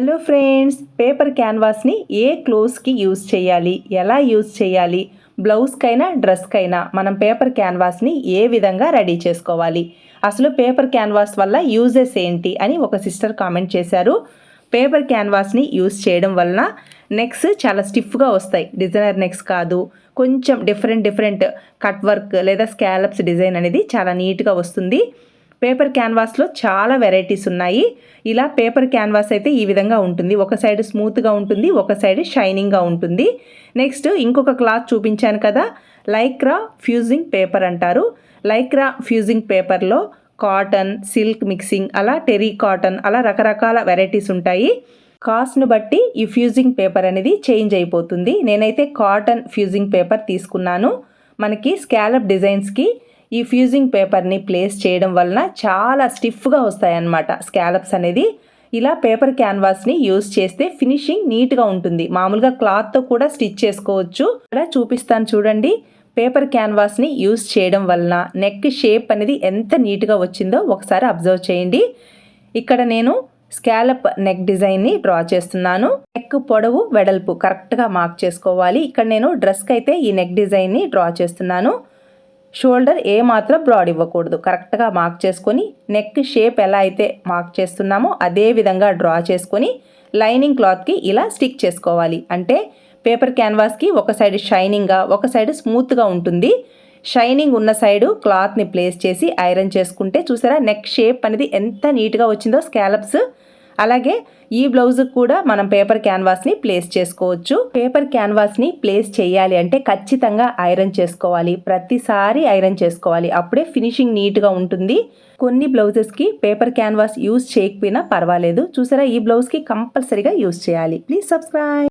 Hello friends paper క్యాన్వాస్ని ఏ క్లోత్స్కి యూజ్ చేయాలి? ఎలా యూజ్ చేయాలి? బ్లౌజ్కైనా డ్రెస్కైనా మనం పేపర్ క్యాన్వాస్ని ఏ విధంగా రెడీ చేసుకోవాలి? అసలు పేపర్ క్యాన్వాస్ వల్ల యూజెస్ ఏంటి అని ఒక సిస్టర్ కామెంట్ చేశారు. పేపర్ క్యాన్వాస్ని యూజ్ చేయడం వలన నెక్స్ చాలా స్టిఫ్గా వస్తాయి. డిజైనర్ నెక్స్ కాదు. కొంచెం డిఫరెంట్ డిఫరెంట్ కట్ వర్క్ లేదా స్కాలప్స్ డిజైన్ అనేది చాలా నీట్గా వస్తుంది. పేపర్ క్యాన్వాస్లో చాలా వెరైటీస్ ఉన్నాయి. ఇలా పేపర్ క్యాన్వాస్ అయితే ఈ విధంగా ఉంటుంది. ఒక సైడ్ స్మూత్గా ఉంటుంది ఒక సైడ్ షైనింగ్గా ఉంటుంది. నెక్స్ట్ ఇంకొక క్లాత్ చూపించాను కదా లైక్రా ఫ్యూజింగ్ పేపర్ అంటారు. లైక్రా ఫ్యూజింగ్ పేపర్లో కాటన్ సిల్క్ మిక్సింగ్ అలా టెరీ కాటన్ అలా రకరకాల వెరైటీస్ ఉంటాయి. కాస్ట్ను బట్టి ఈ ఫ్యూజింగ్ పేపర్ అనేది చేంజ్ అయిపోతుంది. నేనైతే కాటన్ ఫ్యూజింగ్ పేపర్ తీసుకున్నాను. మనకి స్కాలప్ డిజైన్స్కి ఈ ఫ్యూజింగ్ పేపర్ని ప్లేస్ చేయడం వలన చాలా స్టిఫ్గా వస్తాయన్నమాట స్కాలప్స్ అనేది. ఇలా పేపర్ క్యాన్వాస్ని యూజ్ చేస్తే ఫినిషింగ్ నీట్గా ఉంటుంది. మామూలుగా క్లాత్తో కూడా స్టిచ్ చేసుకోవచ్చు. ఇలా చూపిస్తాను చూడండి. పేపర్ క్యాన్వాస్ని యూస్ చేయడం వలన నెక్ షేప్ అనేది ఎంత నీట్గా వచ్చిందో ఒకసారి అబ్జర్వ్ చేయండి. ఇక్కడ నేను స్కాలప్ నెక్ డిజైన్ని డ్రా చేస్తున్నాను. నెక్ పొడవు వెడల్పు కరెక్ట్గా మార్క్ చేసుకోవాలి. ఇక్కడ నేను డ్రెస్కి అయితే ఈ నెక్ డిజైన్ని డ్రా చేస్తున్నాను. షోల్డర్ ఏ మాత్రం బ్రాడ్ ఇవ్వకూడదు. కరెక్ట్గా మార్క్ చేసుకొని నెక్ షేప్ ఎలా అయితే మార్క్ చేస్తున్నామో అదే విధంగా డ్రా చేసుకొని లైనింగ్ క్లాత్కి ఇలా స్టిక్ చేసుకోవాలి. అంటే పేపర్ క్యాన్వాస్కి ఒక సైడ్ షైనింగ్గా ఒక సైడ్ స్మూత్గా ఉంటుంది. షైనింగ్ ఉన్న సైడు క్లాత్ని ప్లేస్ చేసి ఐరన్ చేసుకుంటే చూసారా నెక్ షేప్ అనేది ఎంత నీట్గా వచ్చిందో స్కాలప్స్ అలాగే ఈ బ్లౌజ్కి కూడా మనం పేపర్ క్యాన్వాస్ని ప్లేస్ చేసుకోవచ్చు. పేపర్ క్యాన్వాస్ని ప్లేస్ చేయాలి అంటే ఖచ్చితంగా ఐరన్ చేసుకోవాలి. ప్రతిసారి ఐరన్ చేసుకోవాలి. అప్పుడే ఫినిషింగ్ నీట్గా ఉంటుంది. కొన్ని బ్లౌజెస్కి పేపర్ క్యాన్వాస్ యూజ్ చేయకపోయినా పర్వాలేదు. చూసారా? ఈ బ్లౌజ్కి కంపల్సరీగా యూజ్ చేయాలి. Please subscribe.